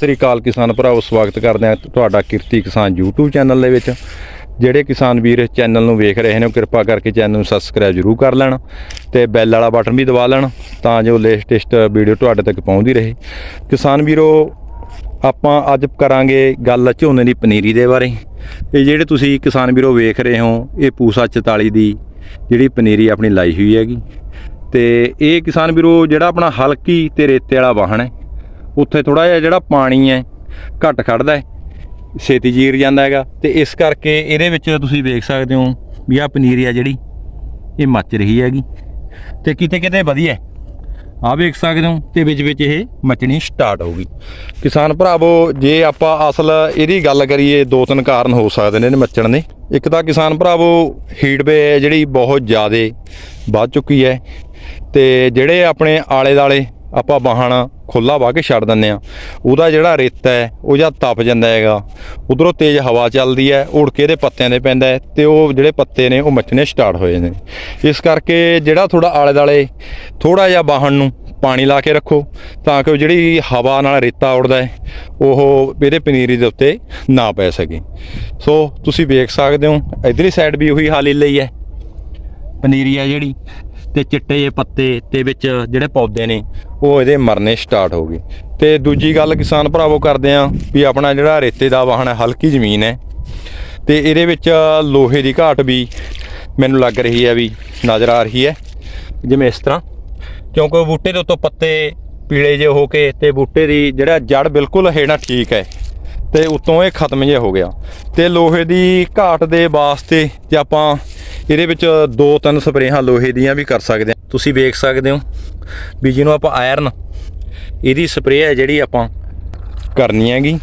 ਸ੍ਰੀ ਅਕਾਲ ਕਿਸਾਨ ਭਰਾਓ ਸਵਾਗਤ ਕਰਦੇ ਹਾਂ ਤੁਹਾਡਾ ਕਿਰਤੀ ਕਿਸਾਨ YouTube ਚੈਨਲ ਦੇ ਵਿੱਚ। ਜਿਹੜੇ ਕਿਸਾਨ ਵੀਰ ਇਸ ਚੈਨਲ ਨੂੰ ਵੇਖ ਰਹੇ ਨੇ, ਉਹ ਕਿਰਪਾ ਕਰਕੇ ਚੈਨਲ ਨੂੰ ਸਬਸਕ੍ਰਾਈਬ ਜ਼ਰੂਰ ਕਰ ਲੈਣ ਤੇ ਬੈਲ ਵਾਲਾ ਬਟਨ ਵੀ ਦਬਾ ਲੈਣ ਤਾਂ ਜੋ ਲੇਟੈਸਟ ਵੀਡੀਓ ਤੁਹਾਡੇ ਤੱਕ ਪਹੁੰਚਦੀ ਰਹੇ। ਕਿਸਾਨ ਵੀਰੋ, ਆਪਾਂ ਅੱਜ ਕਰਾਂਗੇ ਗੱਲ ਝੋਨੇ ਦੀ ਪਨੀਰੀ ਦੇ ਬਾਰੇ। ਇਹ ਜਿਹੜੇ ਤੁਸੀਂ ਕਿਸਾਨ ਵੀਰੋ ਵੇਖ ਰਹੇ ਹੋ, ਇਹ ਪੂਸਾ 44 ਦੀ ਜਿਹੜੀ ਪਨੀਰੀ ਆਪਣੀ ਲਾਈ ਹੋਈ ਹੈਗੀ। ਤੇ ਇਹ ਕਿਸਾਨ ਵੀਰੋ, ਜਿਹੜਾ ਆਪਣਾ ਹਲਕੀ ਤੇ ਰੇਤੇ ਵਾਲਾ ਵਾਹਣ ਹੈ। ਉੱਥੇ ਥੋੜਾ ਜਿਹਾ ਜਿਹੜਾ ਪਾਣੀ ਹੈ, ਘੱਟ ਖੜਦਾ ਹੈ, ਛੇਤੀ ਜੀਰ ਜਾਂਦਾ ਹੈਗਾ। ਤੇ ਇਸ ਕਰਕੇ ਇਹਦੇ ਵਿੱਚ ਤੁਸੀਂ ਵੇਖ ਸਕਦੇ ਹੋ ਵੀ ਆ ਪਨੀਰੀ ਆ ਜਿਹੜੀ, ਇਹ ਮੱਚ ਰਹੀ ਹੈਗੀ। ਤੇ ਕਿਤੇ ਕਿਤੇ ਵਧੀਆ ਹੈ। ਆ ਵੇਖ ਸਕਦੇ ਹੋ ਤੇ ਵਿੱਚ ਵਿੱਚ ਇਹ ਮਚਣੀ ਸਟਾਰਟ ਹੋ ਗਈ। ਕਿਸਾਨ ਭਰਾਵੋ, ਜੇ ਆਪਾਂ ਅਸਲ ਇਹਦੀ ਗੱਲ ਕਰੀਏ, ਦੋ ਤਿੰਨ ਕਾਰਨ ਹੋ ਸਕਦੇ ਨੇ ਇਹਨੇ ਮੱਚਣ ਦੇ। ਇੱਕ ਤਾਂ ਕਿਸਾਨ ਭਰਾਵੋ ਹੀਟ ਵੇ ਜਿਹੜੀ ਬਹੁਤ ਜ਼ਿਆਦੇ ਵੱਧ ਚੁੱਕੀ ਹੈ। ਤੇ ਜਿਹੜੇ ਆਪਣੇ ਆਲੇ ਦਾਲੇ ਆਪਾਂ ਵਾਹਣ ਖੁੱਲਾ ਵਾਹ ਕੇ ਛੱਡ ਦਿੰਦੇ ਆ। ਉਹਦਾ ਜਿਹੜਾ ਰੇਤਾ ਹੈ, ਉਹ ਜਾਂ ਤਪ ਜਾਂਦਾ ਹੈਗਾ। ਉਧਰੋਂ ਤੇਜ਼ ਹਵਾ ਚੱਲਦੀ ਹੈ, ਉੜ ਕੇ ਇਹਦੇ ਪੱਤਿਆਂ ਦੇ ਪੈਂਦਾ ਹੈ ਤੇ ਉਹ ਜਿਹੜੇ ਪੱਤੇ ਨੇ, ਉਹ ਮੱਚਣੇ ਸਟਾਰਟ ਹੋ ਜਾਂਦੇ ਨੇ। ਇਸ ਕਰਕੇ ਜਿਹੜਾ ਥੋੜਾ ਆਲੇ ਦਾਲੇ ਥੋੜਾ ਜਿਹਾ ਵਾਹਣ ਨੂੰ ਪਾਣੀ ਲਾ ਕੇ ਰੱਖੋ, ਤਾਂ ਕਿ ਉਹ ਜਿਹੜੀ ਹਵਾ ਨਾਲ ਰੇਤਾ ਉੜਦਾ ਹੈ, ਉਹ ਇਹਦੇ ਪਨੀਰੀ ਦੇ ਉੱਤੇ ਨਾ ਪੈ ਸਕੇ। ਸੋ ਤੁਸੀਂ ਵੇਖ ਸਕਦੇ ਹੋ, ਇਧਰਲੀ ਸਾਈਡ ਵੀ ਉਹੀ ਹਾਲ ਹੀ ਲਈ ਹੈ। ਪਨੀਰੀ ਹੈ ਜਿਹੜੀ। ਤੇ ਚਿੱਟੇ ਜਿਹੇ ਪੱਤੇ ਤੇ ਵਿੱਚ ਜਿਹੜੇ ਪੌਦੇ ਨੇ, ਉਹ ਇਹਦੇ ਮਰਨੇ ਸਟਾਰਟ ਹੋ ਗਏ। ਤੇ ਦੂਜੀ ਗੱਲ ਕਿਸਾਨ ਭਰਾਵੋ ਕਰਦੇ ਆ ਵੀ ਆਪਣਾ ਜਿਹੜਾ ਰੇਤੇ ਦਾ ਵਾਹਣ ਹੈ, ਹਲਕੀ ਜ਼ਮੀਨ ਹੈ। ਤੇ ਇਹਦੇ ਵਿੱਚ ਲੋਹੇ ਦੀ ਘਾਟ ਵੀ ਮੈਨੂੰ ਲੱਗ ਰਹੀ ਹੈ ਵੀ ਨਜ਼ਰ ਆ ਰਹੀ ਹੈ। ਜਿਵੇਂ ਇਸ ਤਰ੍ਹਾਂ, ਕਿਉਂਕਿ ਬੂਟੇ ਦੇ ਉੱਤੋਂ ਪੱਤੇ ਪੀਲੇ ਜਿਹੇ ਹੋ ਕੇ ਤੇ ਬੂਟੇ ਦੀ ਜਿਹੜਾ ਜੜ ਬਿਲਕੁਲ ਹੈ ਨਾ ਠੀਕ ਹੈ ਤੇ ਉਤੋਂ ਇਹ ਖਤਮ ਜਿਹਾ ਹੋ ਗਿਆ। ਤੇ ਲੋਹੇ ਦੀ ਘਾਟ ਦੇ ਵਾਸਤੇ ਜੇ ਆਪਾਂ ਇਹਦੇ ਵਿੱਚ ਦੋ ਤਿੰਨ ਸਪਰੇਹਾਂ ਲੋਹੇ ਦੀਆਂ ਵੀ ਕਰ ਸਕਦੇ ਹਾਂ। ਤੁਸੀਂ ਵੇਖ ਸਕਦੇ ਹੋ ਵੀ ਜਿਹਨੂੰ ਆਪਾਂ ਆਇਰਨ ਇਹਦੀ ਸਪਰੇਅ ਹੈ ਜਿਹੜੀ ਆਪਾਂ ਕਰਨੀ ਹੈਗੀ।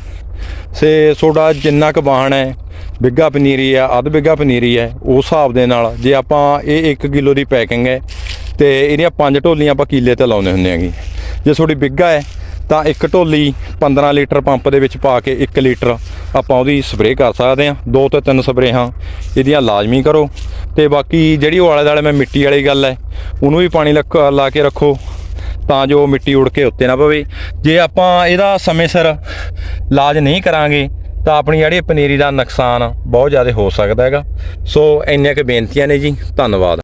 ਸੇ ਤੁਹਾਡਾ ਜਿੰਨਾ ਕੁ ਬਾਣ ਹੈ, ਬਿੱਗਾ ਪਨੀਰੀ ਆ ਅੱਧ ਬਿੱਗਾ ਪਨੀਰੀ ਹੈ, ਉਸ ਹਿਸਾਬ ਦੇ ਨਾਲ ਜੇ ਆਪਾਂ ਇਹ 1 ਕਿਲੋ ਦੀ ਪੈਕਿੰਗ ਹੈ ਤੇ ਇਹਦੀਆਂ ਪੰਜ ਢੋਲੀਆਂ ਆਪਾਂ ਕੀਲੇ ਤੇ ਲਾਉਂਦੇ ਹੁੰਦੇ ਆਂਗੇ ਜੇ ਤੁਹਾਡੀ ਬਿੱਗਾ ਹੈ, ਤਾਂ ਇੱਕ ਢੋਲੀ 15 ਲੀਟਰ ਪੰਪ ਦੇ ਵਿੱਚ ਪਾ ਕੇ 1 ਲੀਟਰ ਆਪਾਂ ਉਹਦੀ ਸਪਰੇਅ ਕਰ ਸਕਦੇ ਹਾਂ, ਦੋ ਤੋਂ ਤਿੰਨ ਸਪਰੇਹਾਂ ਇਹਦੀਆਂ ਲਾਜ਼ਮੀ ਕਰੋ। ਤੇ ਬਾਕੀ ਜਿਹੜੀ ਉਹ ਆਲੇ ਦੁਆਲੇ ਮੈਂ ਮਿੱਟੀ ਵਾਲੀ ਗੱਲ ਹੈ, ਉਹਨੂੰ ਵੀ ਪਾਣੀ ਲੱਕ- ਲਾ ਕੇ ਰੱਖੋ ਤਾਂ ਜੋ ਮਿੱਟੀ ਉੜ ਕੇ ਉੱਤੇ ਨਾ ਪਵੇ। ਜੇ ਆਪਾਂ ਇਹਦਾ ਸਮੇਂ ਸਿਰ ਇਲਾਜ ਨਹੀਂ ਕਰਾਂਗੇ, ਤਾਂ ਆਪਣੀ ਜਿਹੜੀ ਪਨੀਰੀ ਦਾ ਨੁਕਸਾਨ ਬਹੁਤ ਜ਼ਿਆਦਾ ਹੋ ਸਕਦਾ ਹੈਗਾ। ਸੋ ਇੰਨੀਆਂ ਕੁ ਬੇਨਤੀਆਂ ਨੇ ਜੀ, ਧੰਨਵਾਦ।